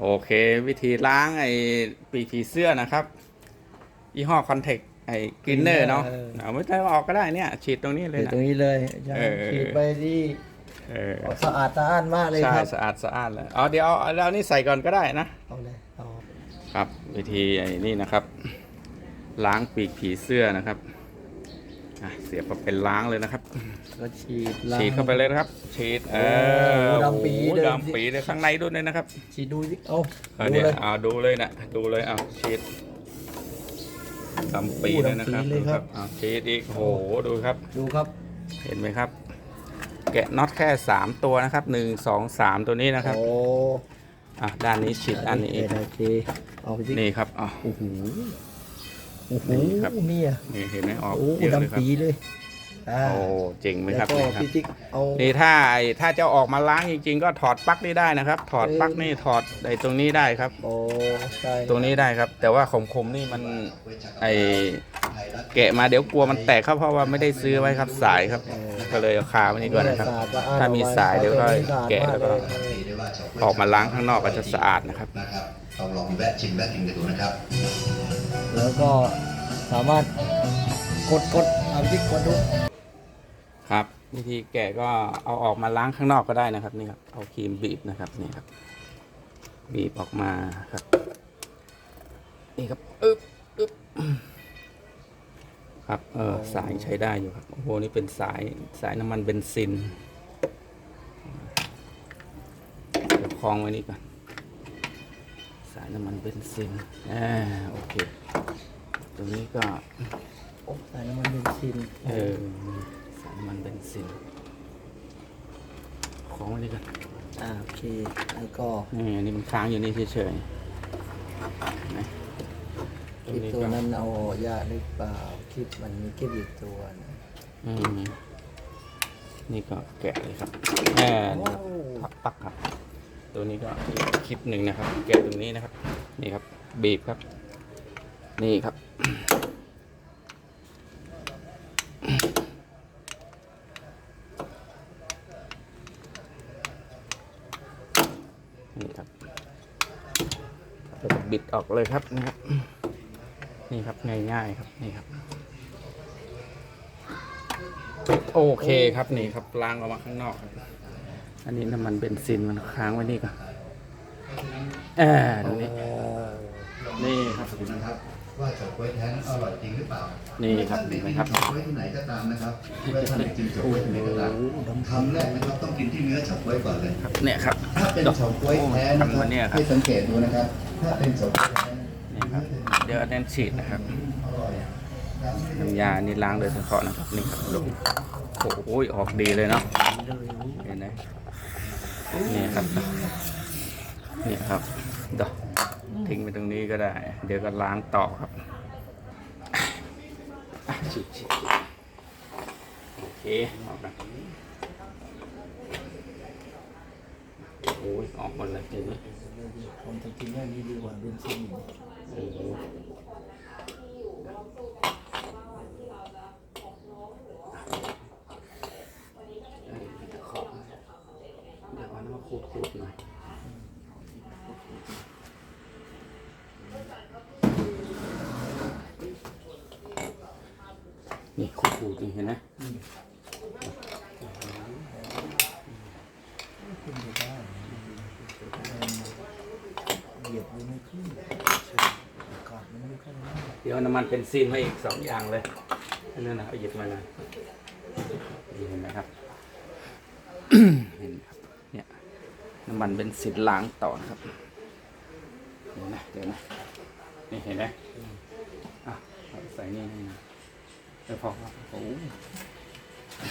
โอเควิธีล้างไอ้ปีกผีเสื้อนะครับยี่ห้อคอนเทคไอ้กินเนอร์เนาะเออเอาไม่ต้องออกก็ได้เนี่ย ฉีดตรงนี้เลยอยู่นะ ตรงนี้เลยอาจารเอย์อฉีดไปที่เออสะอาดสะอ้านมากเลยใช่ครับสะอาดสะอาดเลยอ๋อเดี๋ยวเอาเอาแล้วนี่ใส่ก่อนก็ได้นะ เอาเลยเอาครับ วิธีไอ้นี่นะครับ ล้างปีกผีเสื้อนะครับอะเสียบเข้าไปล้างเลยนะครับ ก็ฉีดล้งฉีดเข้าไปเลยนะครับ ฉีดเออโอ้โหดำปีเลยโอ้โหดำปีเลยข้างในด้วยนะครับฉีดดูสิเอาเอาดูเนี่ยเลย เอาดูเลยนะดูเลยเอาฉีดดำปีเลยนะครับดำปีเลยดูครับ เอาฉีดอีกโอ้โหดูครับ ดูครับ เห็นไหมครับ แกะน็อตแค่สามตัวนะครับหนึ่งสองสามตัวนี้นะครับโอ้อะด้านนี้ฉีดอันนี้อีกโอเคเอาไปสินี่ครับอ๋อ โอ้โหโอ้โหนี่ครับ เนี่ยนี่เห็นไหมออกโอ้เยอะเลยคดำรับปีเลย อ่าโอ้เจ๋งไหมแล้ควรับก็นี่ครับ พี่ติ๊กเอานี่ถ้าไอ้ถ้าจะออกมาล้างจริง ๆ ก็ถอดปลั๊กนี่ได้นะครับ ถอดปลั๊กนี่ถอดไอ้ตรงนี้ได้ครับ โอ้ใช่ตรงนี้ได้ครับ แต่ว่าของผมนี่มันไอแกะมาเดี๋ยวกลัวมันแตกครับเพราะว่าไม่ได้ซื้อไว้ครับสายครับ ก็เลยเอาคาไว้นี่ก่อนนะครับสะอาดสะอ้นถ้ามีสายเดี๋ยวก็อาไสะอาดแกะแล้วก็มาเยออกมาล้างข้างนอกก็จะสะอาดนะครับ นะครับลองลองแวะชิมแวะกินกันดูนะครับ แล้วก็สามารถ กดกดเอาที่กดดูครับ วิธีแกะก็เอาออกมาล้างข้างนอกก็ได้นะครับนี่ครับเอาครีมบีบนะครับนี่ครับ บีบออกมาครับนี่ครับอึ๊บอึ๊บครับเออสายใช้ได้อยู่ครับโอ้โหนี่เป็นสายสายน้ำมันเบนซินเดี๋ยวคล้องไว้นี่ก่อนสายน้ำมันเบนซินอ่าโอเค ตรงนี้ก็ โอ้ใส่น้ำมันเบนซินเออสายน้ำมันเบนซินคล้องไว้นี่ก่อนอ่าโอเคแล้วก็นี่อันนี้มันค้างอยู่นี่เฉยๆนะตรงคลิปนี้ตัวก็นั้นเอายาหรือเปล่าคลิปมันมีคลิปอีกตัวนะอืมนี่ก็แกะเลยครับแหมนี่ครับทับปักครับ ตัวนี้ก็อีกคลิปหนึ่งนะครับ แกะตรงนี้นะครับ นี่ครับ บีบครับ นี่ครับ นี่ครับ แล้วก็บิดออกเลยครับนะครับ นี่ครับง่ายๆครับนี่ครับ โอเคครับนี่ครับล้างออกมาข้างนอกครับอันนี้น้ำมันเบนซินมันค้างไว้นี่ก่อนเออตรงนี้นี่ครับนะครับ ว่าเฉาก๊วยแท้นั้นอร่อยจริงหรือเปล่านี่ครับเห็นไหมครับเฉาก๊วยที่ไหนก็ตามนะครับเมื่อท่านไปกินเฉาก๊วยที่ไหนก็ตามคำแรกนะครับต้องกินที่เนื้อเฉาก๊วยก่อนเลยครับเนี่ยครับ ถ้าเป็นเฉาก๊วยแท้นะคโอ้รับโหเนี่ยครับให้สังเกตดูนะครับ ถ้าเป็นเฉาก๊วยแท้นี่ครับเดี๋ยวอันนั้นฉีดนะครับน้ำยานี่ล้างโดยเฉพาะนะครับนี่ครับดูโอ้โหออกดีเลยเนาะเห็นไหมนี่ครับนี่ครับเดอกทิ้งไปตรงนี้ก็ได้ เดี๋ยวก็ล้างต่อครับฉีดฉีดโอเคออกนะโอ้ยออกหมดเลยทีนี้ผมจะกินเรื่องนี้ดีกว่าเบนซินโอ้โหขอบเดี๋ยวเอาน้ำขูดขูดๆหน่อยนี่ขูดขูดนี่เห็นไหม เหยียบดูไม่ขึ้นอากาศมันไม่ค่อยได้ เดี๋ยวน้ำมันเป็นซีนมาอีกสองอย่างเลยนั่นนะเอาหยิบมาเลยนี่เห็นไหมครับเห็นครับเนี่ยน้ำมันเป็นสินล้างต่อนะครับเห็นไหมเดี๋ยวนะนี่เห็นไหมอะใส่นี่ให้นะไม่พอครับโอ้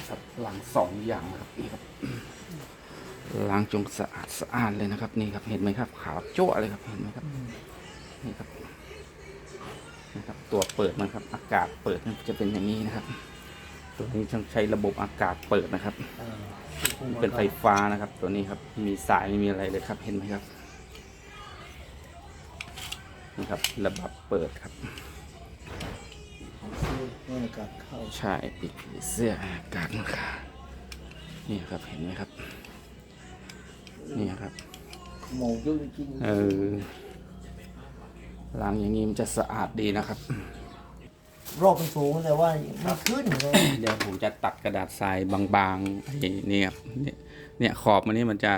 ครับล้างสองอย่างครับนี่ครับ ล้างจงสะอาดสะอาดเลยนะครับ นี่ครับเห็นไหมครับ ขาวจั่วเลยครับเห็นไหมครับนี่ครับนะครับ ตัวเปิดมันครับ อากาศเปิดมันจะเป็นอย่างนี้นะครับ ตัวนี้ต้องใช้ระบบอากาศเปิดนะครับอ่าเป็นไฟฟ้านะครับ ตัวนี้ครับ มีสายไม่มีอะไรเลยครับ เห็นไหมครับนี่ครับ ระบบเปิดครับให้อากาศเข้าใช่ปิดเสื้ออากาศมันค่ะนี่ครับเห็นไหมครับ นี่ครับหมูยุ่งจริงเออล้างอย่างนี้มันจะสะอาดดีนะครับ รอบมันสูงแต่ว่าไม่ขึ้นเลยเดี๋ยวผมจะตัดกระดาษทรายบางๆไอ้นี่ครับเนี่ยเนี่ยขอบมันนี่มันจะ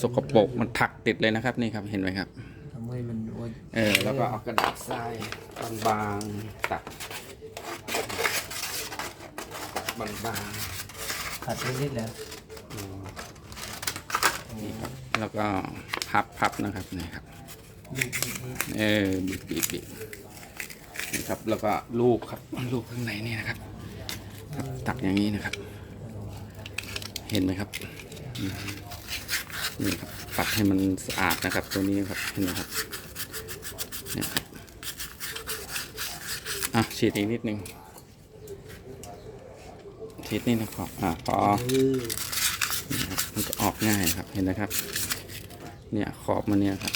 สกปรกมันถักติดเลยนะครับนี่ครับเห็นไหมครับทำให้มันโอ้ยเออแล้วก็เอากระดาษทรายบางๆตัดบางขัดนิดๆแล้วๆอืมนี่ครับ แล้วก็พับพับนะครับนี่ครับดูดีเออบิดบิดบิดนี่ครับแล้วก็ลูกครับลูกข้างในนี่นะครับครับตักอย่างนี้นะครับ เห็นไหมครับอืมนี่ครับตักให้มันสะอาดนะครับ ตัวนี้ครับเห็นไหมครับเนี่ยครับอะฉีดอีกนิดนึงฉีดนี่นะครับอะพอๆเออนี่ครับมันจะออกง่ายครับเห็นนะครับ เนี่ยขอบมันเนี่ยครับ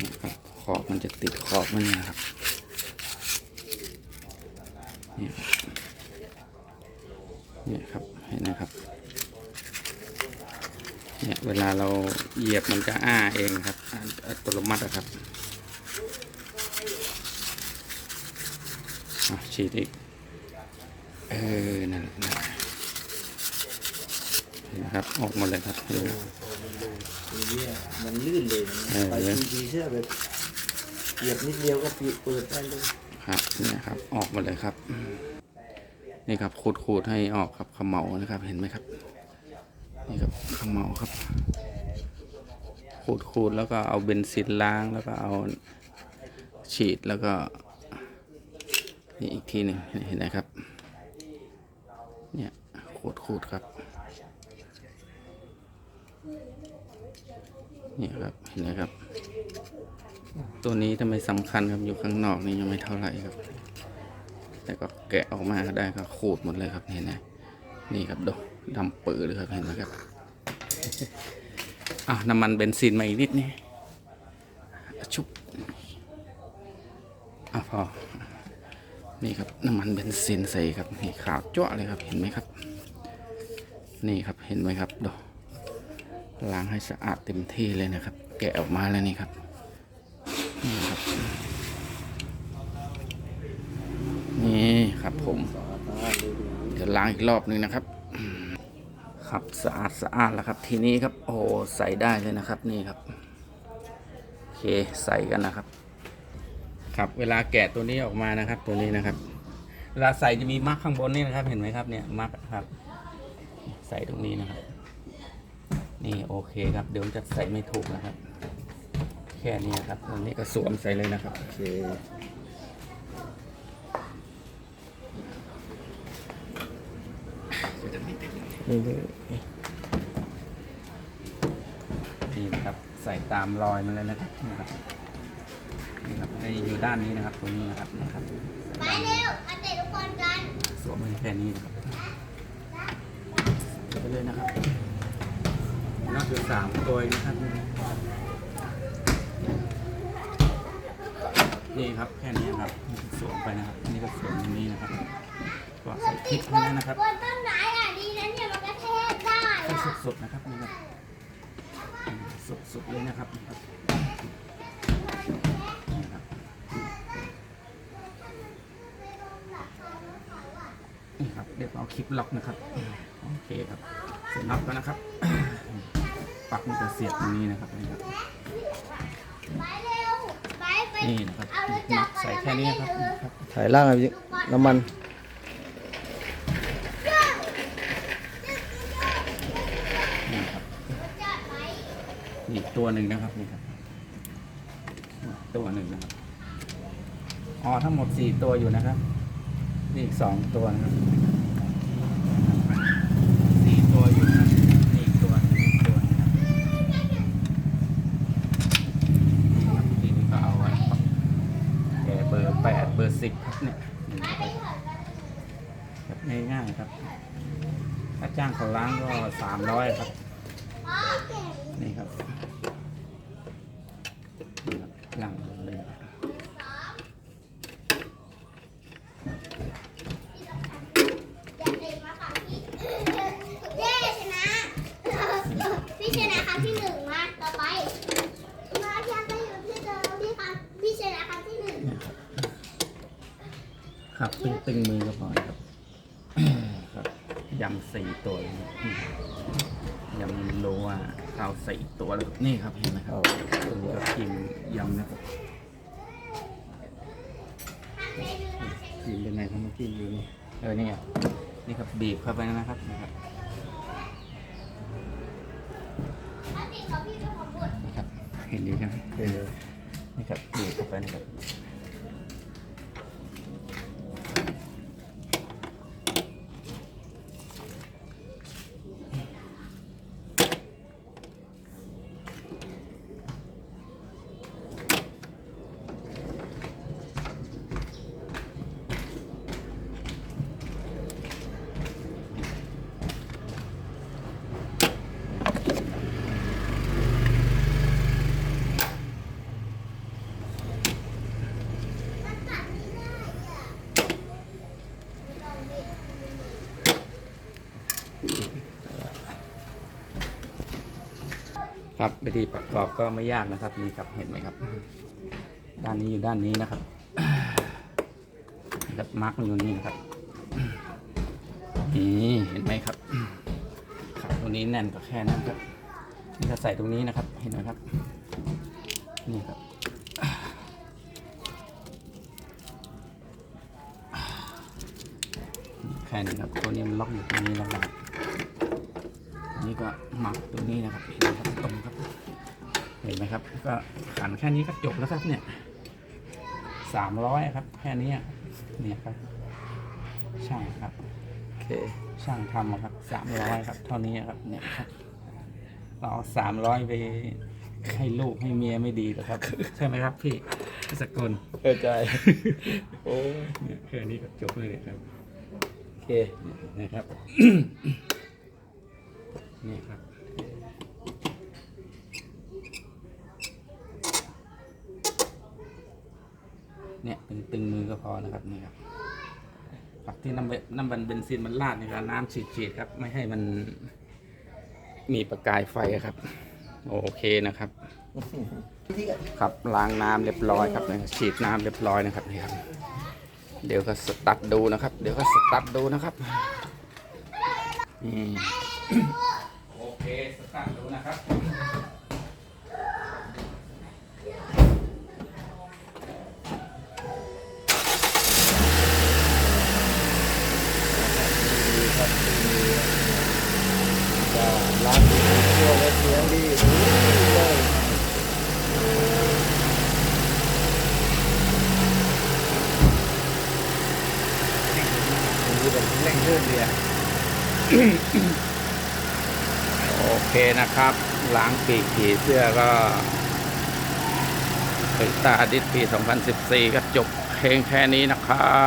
นี่ครับขอบมันจะติดขอบมันเนี่ยครับนี่ครับเนี่ยครับเห็นนะครับเนี่ยเวลาเราเหยียบมันจะอ้าเองครับอัตโนมัติอะครับอะฉีดอีกเออนั่นแหละ นั่นแหละเห็นนะครับ ออกหมดเลยครับเห็นไหมทีเนี้ยมันลื่นเลยนะเออไปทีๆเชื่อแบบเหยียบนิดเดียวก็ปิดเปิดได้เลยครับเนี่ยครับ ออกหมาเลยครับอืมนี่ครับขูดขูดให้ออกครับเขมเหลานะครับ เห็นไหมครับ นี่ครับเขมเหลาครับขูดขูดแล้วก็เอาเบนซินล้างแล้วก็เอาฉีดแล้วก็นี่อีกทีหนึ่งเห็นไหมครับ เนี่ยขูดขูดครับ นี่ครับเห็นไหมครับ ตัวนี้ทำไมสำคัญครับอยู่ข้างนอกนี่ยังไม่เท่าไหร่ครับ แต่ก็แกะออกมาได้ก็ขูดหมดเลยครับเห็นไหมนี่ครับดูดำปื้อเลยครับเห็นไหมครับอะน้ำมันเบนซินมาอีกนิดนี่ชุบอะพอนี่ครับน้ำมันเบนซินใส่ครับนี่ขาวจ้วเลยครับเห็นไหมครับ นี่ครับเห็นไหมครับดู ล้างให้สะอาดเต็มที่เลยนะครับ แกะออกมาแล้วนี่ครับนี่ครับ นี่ครับผม เดี๋ยวล้างอีกรอบนึงนะครับ ครับสะอาดสะอาดแล้วครับ ทีนี้ครับ โอ้ใส่ได้เลยนะครับ นี่ครับโอเคใส่กันนะครับ ครับเวลาแกะตัวนี้ออกมานะครับ ตัวนี้นะครับ เวลาใส่จะมีมาร์กข้างบนนี่นะครับ เห็นไหมครับเนี่ยมาร์กครับ ใส่ตรงนี้นะครับ นี่โอเคครับเดี๋ยวผมจะใส่ไม่ถูกนะครับ แค่นี้นะครับตรงนี้ก็สวมใส่เลยนะครับโอเคนี่เลยนี่นะครับใส่ตามรอยมันเลยนะครับนี่ครับนี่ครับให้อยู่ด้านนี้นะครับตรงนี้นะครับนะครับไปเร็วเอาเตะลูกบอลกันสวมให้แค่นี้นะครับไปเลยนะครับ นับอสามตัวนะครับ นี่ครับแค่นี้ครับสวมไปนะครับ นี่ก็สวมตรงนี้นะครับก็ใส่คลิปให้นะครับบนต้นไม้อะดีนะเนี่ยมันกระแทกได้อะสดๆนะครับนี่ครับสุดๆเลยนะครับนี่ครับนี่ครับนี่ครับเดี๋ยวเอาคลิปล็อกนะครับ โอเคครับเสร็จล็อกแล้วนะครับ ปักมันจะเสียบตรงนี้นะครับนี่ครับไปเร็วไปไปนี่นะครับเอารถจัน็กอกรใส่ยานแค่นี้มาครับเร็วครับถ่ายล่างอะไรพี่น้ำมันนี่ครับจัดไหมนี่ตัวหนึ่งนะครับนี่ครับตัวหนึ่งนะครับอ๋อทั้งหมดสี่ตัวอยู่นะครับนี่อีกสองตัวนะครับสี่ตัวอยู่นะครับนี่อีกตัวหนึ่งอีกตัวหนึงนะครับนี่ครับทีนี้ก็เอาไว้แกะเบอร์แปดเบอร์สิบครับเนี่ยนี่นะครับ แบบง่ายๆครับ ถ้าจ้างเขาล้างก็สามร้อยครับ นี่ครับนี่ครับหลังเลยครับ อย่าเตะมาฝั่งพี่ ผักตึงตึงๆมือก็พอครับครับยำสี่ตัวเลยนะอืมยำโลอะข้าวสี่ตัวแล้วครับนี่ครับเห็นไหมครับตัวนี้ก็กินยำนะครับกินเป็นไงครับเมื่อกี้อยู่นี่เออนี่ไงนี่ครับบีบเข้าไปนะครับนะครับอันนี้เขาพี่เป็นของบุตรนี่ครับ เห็นดีใช่ไหมเออนี่ครับบีบเข้าไปนะครับ ครับวิธีประกอบก็ไม่ยากนะครับนี่ครับเห็นไหมครับ ด้านนี้อยู่ด้านนี้นะครับแบบมาร์กอยู่นี่นะครับนี่เห็นไหมครับครับตรงนี้แน่นก็แค่นั้นครับนี่ก็ใส่ตรงนี้นะครับ เห็นไหมครับ นี่ครับแค่นี้ครับตัวนี้มันล็อกอยู่ตรงนี้แล้วครับอัน ก็หมักตัวนี้นะครับเห็นไหมครับตรงครับ เห็นไหมครับ ก็ขันแค่นี้ก็จบแล้วครับ เนี่ยสามร้อยครับ แค่นี้เนี่ยครับช่างครับโอเคช่างทำอะครับสามร้อยครับ เท่านี้ครับ เนี่ยครับเราสามร้อยไปให้ลูกให้เมียไม่ดีหรอครับ ใช่ไหมครับ พี่พี่สกุลเข้าใจโอ้ยเนี่ยแค่นี้ก็จบเลยครับ โอเคนะครับ นี่ครับ เนี่ยตึงตึงมือก็พอนะครับนี่ครับผักที่ น้ำมันเบนซินมันราดนี่ครับน้ำฉีดๆครับ ไม่ให้มันมีประกายไฟครับ โอเคนะครับ ครับล้างน้ำเรียบร้อยครับเนี่ยฉีดน้ำเรียบร้อยนะครับนี่ครับ เดี๋ยวก็สตาร์ทดูนะครับ เดี๋ยวก็สตาร์ทดูนะครับโอเคสตาร์ทดูนะครับ จะร้านดีทั่วและเสี ยงดีดูแบบเร่งเลื่อนเดียโอเคนะครับ ล้างปีกผีเสื้อก็เป็นตาดิษปี 2014 ก็จบเพลงแค่นี้นะครั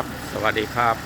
บ สวัสดีครับ